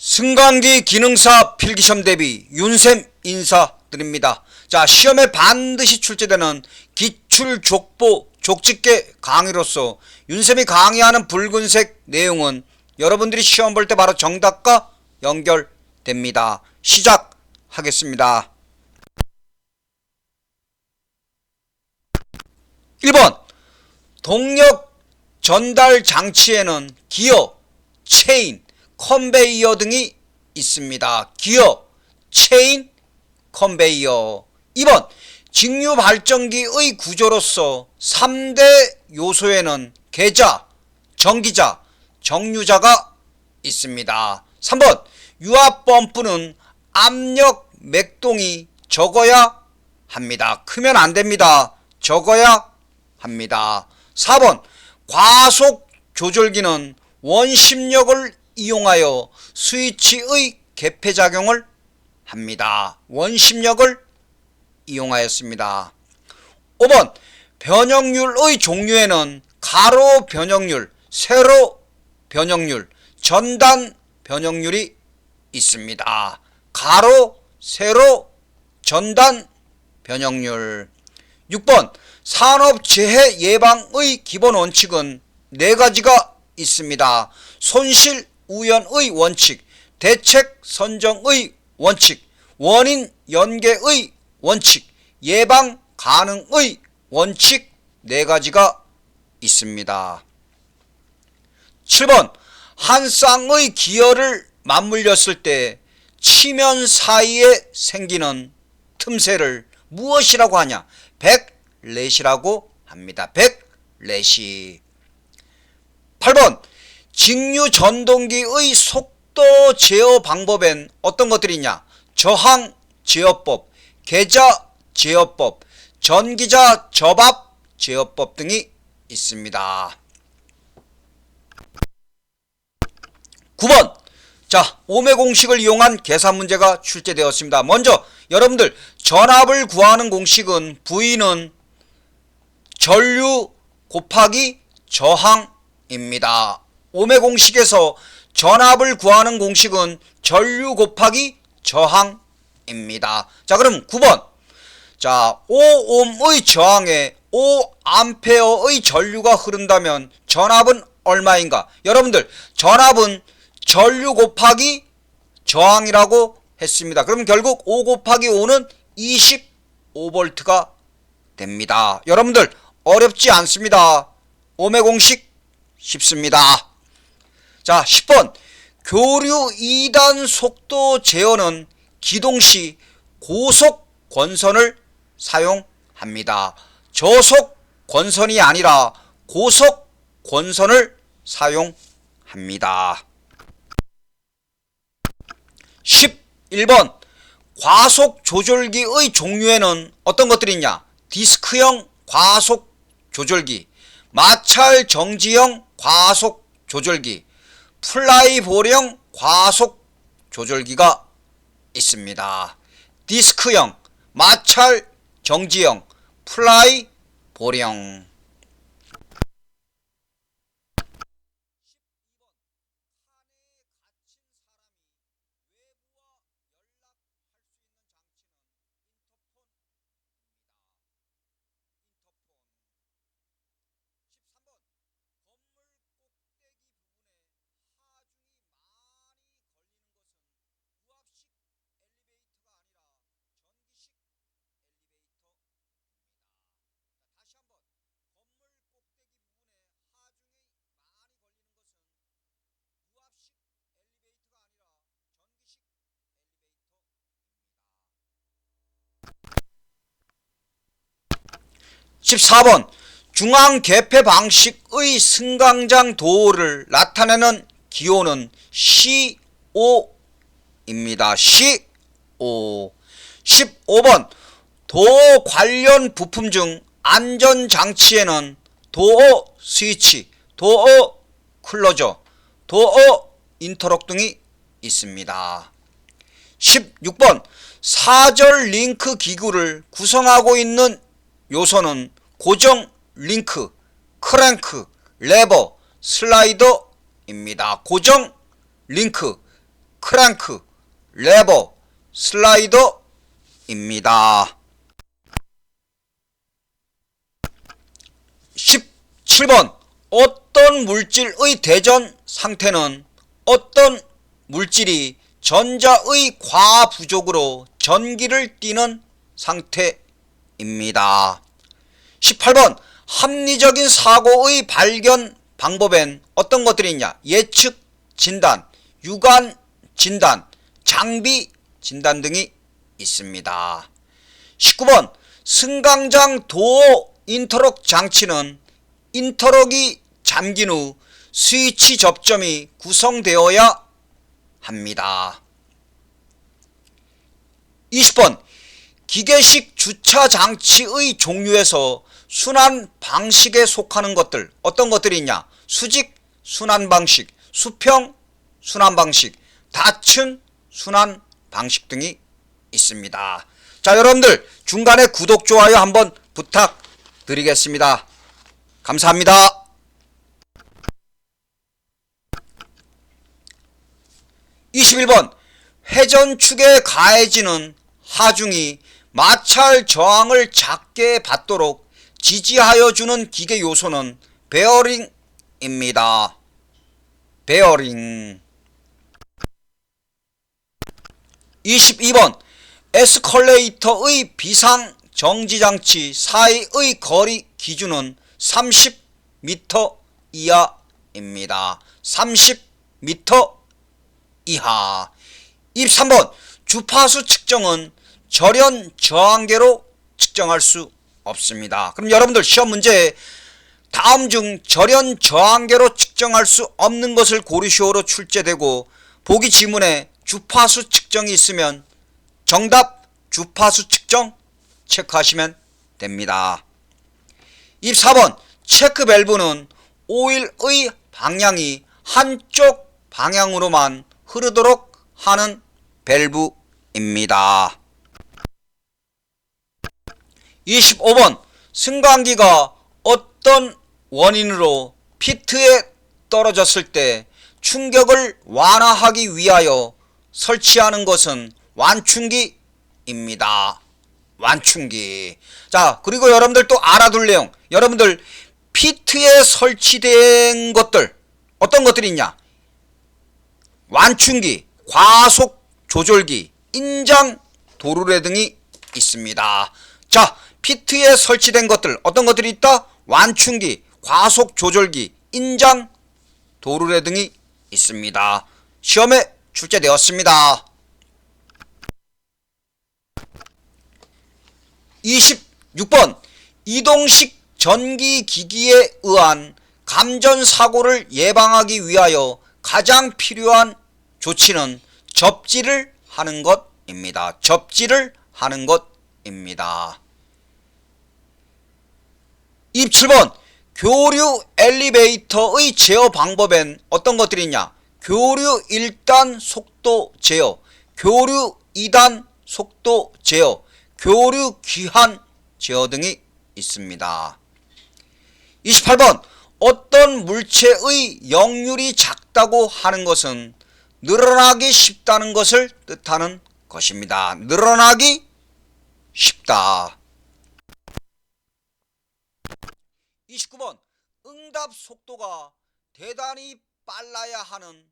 승강기 기능사 필기시험 대비 윤쌤 인사드립니다. 자, 시험에 반드시 출제되는 기출 족보 족집게 강의로서 윤쌤이 강의하는 붉은색 내용은 여러분들이 시험 볼 때 바로 정답과 연결됩니다. 시작하겠습니다. 1번 동력 전달 장치에는 기어, 체인, 컨베이어 등이 있습니다. 기어, 체인, 컨베이어. 2번 직류 발전기의 구조로서 3대 요소에는 계자, 전기자, 정류자가 있습니다. 3번 유압 펌프는 압력 맥동이 적어야 합니다. 크면 안 됩니다. 적어야 합니다. 4번 과속 조절기는 원심력을 이용하여 스위치의 개폐 작용을 합니다. 원심력을 이용하였습니다. 5번 변형률의 종류에는 가로 변형률, 세로 변형률, 전단 변형률이 있습니다. 가로, 세로, 전단 변형률. 6번 산업재해 예방의 기본 원칙은 네 가지가 있습니다. 손실 우연의 원칙, 대책 선정의 원칙, 원인 연계의 원칙, 예방 가능의 원칙 네 가지가 있습니다. 7번 한 쌍의 기어를 맞물렸을 때 치면 사이에 생기는 틈새를 무엇이라고 하냐? 백렛이라고 합니다. 백렛이 8번 직류 전동기의 속도 제어 방법엔 어떤 것들이 있냐? 저항 제어법, 계좌 제어법, 전기자 접압 제어법 등이 있습니다. 9번 자, 오매 공식을 이용한 계산 문제가 출제되었습니다. 먼저 여러분들 전압을 구하는 공식은 V는 전류 곱하기 저항입니다. 오매 공식에서 전압을 구하는 공식은 전류 곱하기 저항입니다. 자, 그럼 9번. 자, 5옴의 저항에 5암페어의 전류가 흐른다면 전압은 얼마인가? 여러분들, 전압은 전류 곱하기 저항이라고 했습니다. 그럼 결국 5 곱하기 5는 25V가 됩니다. 여러분들 어렵지 않습니다. 오매 공식 쉽습니다. 자, 10번. 교류 2단 속도 제어는 기동 시 고속 권선을 사용합니다. 저속 권선이 아니라 고속 권선을 사용합니다. 11번 과속 조절기의 종류에는 어떤 것들이 있냐? 디스크형 과속 조절기, 마찰 정지형 과속 조절기, 플라이볼형 과속 조절기가 있습니다. 디스크형, 마찰 정지형, 플라이볼형. 십사 번 중앙 개폐 방식의 승강장 도를 나타내는 기호는 CO 입니다. CO 15번 도어 관련 부품 중 안전장치에는 도어 스위치, 도어 클로저, 도어 인터럭 등이 있습니다. 16번 사절 링크 기구를 구성하고 있는 요소는 고정 링크, 크랭크, 레버, 슬라이더입니다. 고정 링크, 크랭크, 레버, 슬라이더입니다. 17번 어떤 물질의 대전 상태는 어떤 물질이 전자의 과부족으로 전기를 띠는 상태입니다. 18번 합리적인 사고의 발견 방법엔 어떤 것들이 있냐? 예측 진단, 유관 진단, 장비 진단 등이 있습니다. 19번 승강장 도어 인터럭 장치는 인터럭이 잠긴 후 스위치 접점이 구성되어야 합니다. 20번 기계식 주차 장치의 종류에서 순환 방식에 속하는 것들 어떤 것들이 있냐? 수직 순환 방식, 수평 순환 방식, 다층 순환 방식 등이 있습니다. 자, 여러분들 중간에 구독 좋아요 한번 부탁드리겠습니다. 감사합니다. (21번) 회전축에 가해지는 하중이 마찰 저항을 작게 받도록 지지하여 주는 기계 요소는 베어링입니다. 베어링 22번 에스컬레이터의 비상 정지 장치 사이의 거리 기준은 30m 이하입니다. 30m 이하. 23번 주파수 측정은 절연 저항계로 측정할 수 없습니다. 그럼 여러분들 시험 문제에 다음 중 절연 저항계로 측정할 수 없는 것을 고르시오로 출제되고 보기 지문에 주파수 측정이 있으면 정답 주파수 측정 체크하시면 됩니다. 24번 체크 밸브는 오일의 방향이 한쪽 방향으로만 흐르도록 하는 밸브입니다. 25번 승강기가 어떤 원인으로 피트에 떨어졌을 때 충격을 완화하기 위하여 설치하는 것은 완충기입니다. 완충기. 자, 그리고 여러분들 또 알아둘 내용. 여러분들 피트에 설치된 것들 어떤 것들이 있냐? 완충기, 과속 조절기, 인장 도르래 등이 있습니다. 자, 피트에 설치된 것들 어떤 것들이 있다? 완충기, 과속 조절기, 인장 도르래 등이 있습니다. 시험에 출제되었습니다. 26번 이동식 전기 기기에 의한 감전 사고를 예방하기 위하여 가장 필요한 조치는 접지를 하는 것입니다. 접지를 하는 것입니다. 27번 교류 엘리베이터의 제어 방법엔 어떤 것들이 있냐? 교류 1단 속도 제어, 교류 2단 속도 제어, 교류 귀한 제어 등이 있습니다. 28번 어떤 물체의 역률이 작다고 하는 것은 늘어나기 쉽다는 것을 뜻하는 것입니다. 늘어나기 쉽다. 29번 응답 속도가 대단히 빨라야 하는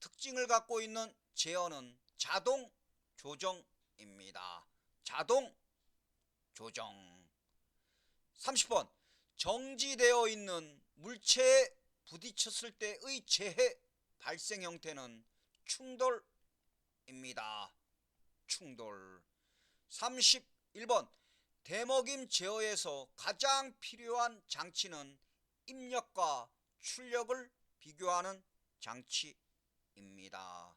특징을 갖고 있는 제어는 자동 조정입니다. 자동 조정. 30번 정지되어 있는 물체에 부딪혔을 때의 재해 발생 형태는 충돌입니다. 충돌. 31번 대먹임 제어에서 가장 필요한 장치는 입력과 출력을 비교하는 장치입니다.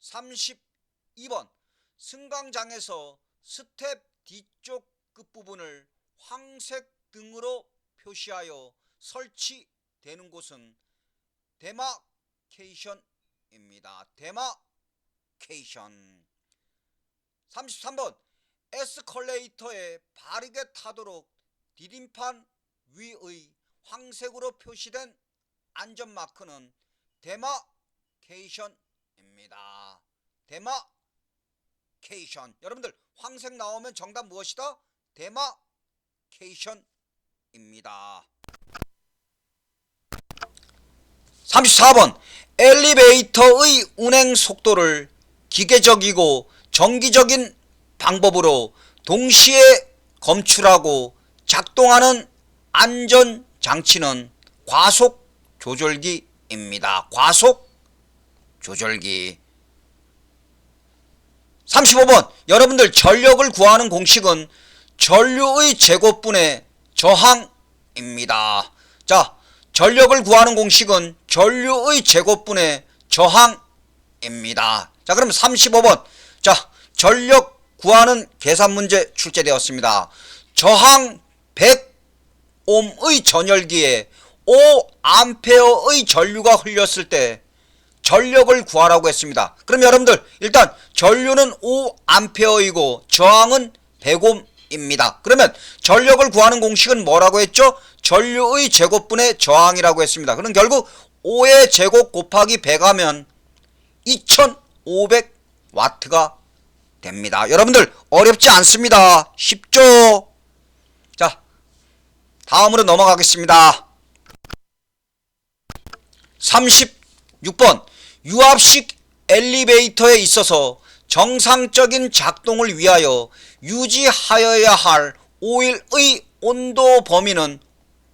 32번 승강장에서 스텝 뒤쪽 끝부분을 황색 등으로 표시하여 설치되는 곳은 데마케이션입니다. 데마케이션 33번 에스컬레이터에 바르게 타도록 디딤판 위의 황색으로 표시된 안전마크는 데마케이션입니다. 데마케이션. 여러분들 황색 나오면 정답 무엇이다? 데마케이션입니다. 34번 엘리베이터의 운행 속도를 기계적이고 정기적인 방법으로 동시에 검출하고 작동하는 안전 장치는 과속 조절기입니다. 과속 조절기. 35번 여러분들 전력을 구하는 공식은 전류의 제곱분의 저항입니다. 자, 전력을 구하는 공식은 전류의 제곱분의 저항입니다. 자, 그럼 35번. 자, 전력 구하는 계산 문제 출제되었습니다. 저항 100옴의 전열기에 5암페어의 전류가 흘렸을 때 전력을 구하라고 했습니다. 그럼 여러분들 일단 전류는 5암페어이고 저항은 100옴입니다. 그러면 전력을 구하는 공식은 뭐라고 했죠? 전류의 제곱분의 저항이라고 했습니다. 그럼 결국 5의 제곱 곱하기 100하면 2500와트가 됩니다. 여러분들 어렵지 않습니다. 쉽죠? 자, 다음으로 넘어가겠습니다. 36번 유압식 엘리베이터에 있어서 정상적인 작동을 위하여 유지하여야 할 오일의 온도 범위는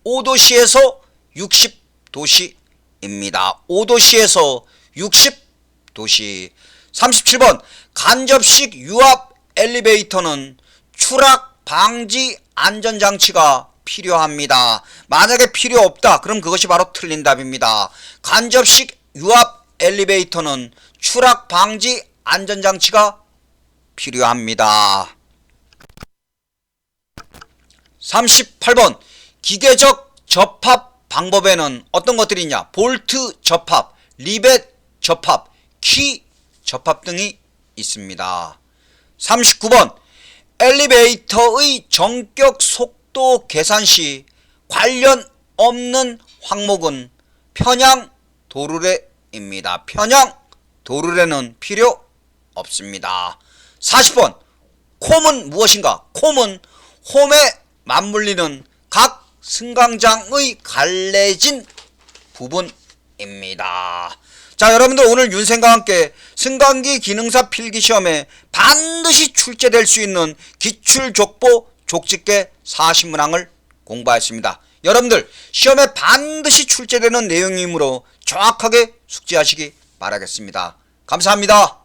5도씨에서 60도씨입니다. 5도씨에서 60도씨. 37번 간접식 유압 엘리베이터는 추락 방지 안전장치가 필요합니다. 만약에 필요 없다. 그럼 그것이 바로 틀린 답입니다. 간접식 유압 엘리베이터는 추락 방지 안전장치가 필요합니다. 38번 기계적 접합 방법에는 어떤 것들이 있냐? 볼트 접합, 리벳 접합, 키 접합 등이 있습니다. 39번 엘리베이터의 정격 속도 계산 시 관련 없는 항목은 편향 도르래입니다. 편향 도르래는 필요 없습니다. 40번 콤은 무엇인가? 콤은 홈에 맞물리는 각 승강장의 갈래진 부분입니다. 자, 여러분들 오늘 윤생과 함께 승강기 기능사 필기시험에 반드시 출제될 수 있는 기출족보 족집계 40문항을 공부하였습니다. 여러분들 시험에 반드시 출제되는 내용이므로 정확하게 숙지하시기 바라겠습니다. 감사합니다.